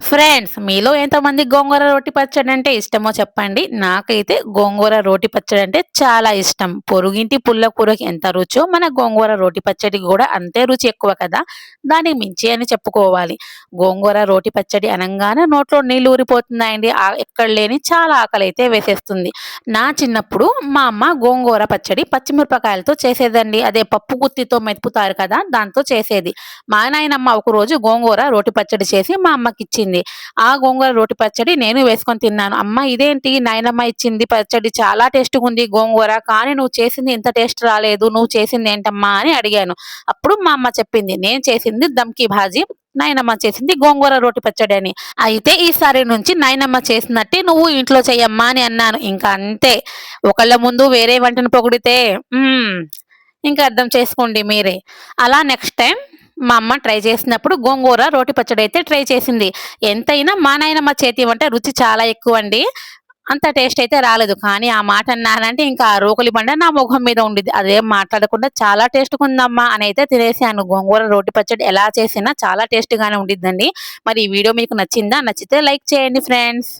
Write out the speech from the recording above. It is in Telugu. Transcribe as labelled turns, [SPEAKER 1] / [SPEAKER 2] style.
[SPEAKER 1] ఫ్రెండ్స్ మీలో ఎంతమంది గోంగూర రోటి పచ్చడి అంటే ఇష్టమో చెప్పండి. నాకైతే గోంగూర రోటి పచ్చడి అంటే చాలా ఇష్టం. పొరుగింటి పుల్ల కూరకి ఎంత రుచో మన గోంగూర రోటి పచ్చడికి కూడా అంతే రుచి ఎక్కువ కదా. దానికి మించి అని చెప్పుకోవాలి. గోంగూర రోటి పచ్చడి అనగానే నోట్లో నీళ్ళు ఊరిపోతున్నాయండి. ఎక్కడ లేని చాలా ఆకలి అయితే వేసేస్తుంది. నా చిన్నప్పుడు మా అమ్మ గోంగూర పచ్చడి పచ్చిమిరపకాయలతో చేసేదండి. అదే పప్పు గుత్తితో మెతుకుతారు కదా దాంతో చేసేది. మా నాయనమ్మ ఒకరోజు గోంగూర రోటి పచ్చడి చేసి మా అమ్మకి ఇచ్చింది ఆ గోంగూర రోటి పచ్చడి నేను వేసుకొని తిన్నాను. అమ్మ ఇదేంటి? నాయనమ్మ ఇచ్చింది పచ్చడి. చాలా టేస్ట్గా ఉంది గోంగూర. కానీ నువ్వు చేసింది ఇంత టేస్ట్ రాలేదు. నువ్వు చేసింది ఏంటమ్మా అని అడిగాను. అప్పుడు మా అమ్మ చెప్పింది నేను చేసింది దమ్కి భాజీ నాయనమ్మ చేసింది గోంగూర రోటి పచ్చడి అని. అయితే ఈసారి నుంచి నాయనమ్మ చేసినట్టే నువ్వు ఇంట్లో చెయ్యమ్మా అని అన్నాను. ఇంకా అంతే. ఒకళ్ళ ముందు వేరే వంటను పొగిడితే ఇంకా అర్థం చేసుకోండి మీరే. అలా నెక్స్ట్ టైం మా అమ్మ ట్రై చేసినప్పుడు గోంగూర రోటి పచ్చడి అయితే ట్రై చేసింది. ఎంతైనా మా నాయనమ్మ చేతి వంట రుచి చాలా ఎక్కువ అండి అంత టేస్ట్ అయితే రాలేదు. కానీ ఆ మాట అన్నానంటే ఇంకా ఆ రోకలి బండ నా ముఖం మీద ఉండేది అదేం మాట్లాడకుండా చాలా టేస్ట్ ఉందమ్మా అని అయితే తినేసాను. గోంగూర రోటి పచ్చడి ఎలా చేసినా చాలా టేస్ట్గానే ఉండిద్దండి. మరి ఈ వీడియో మీకు నచ్చిందా? నచ్చితే లైక్ చేయండి ఫ్రెండ్స్.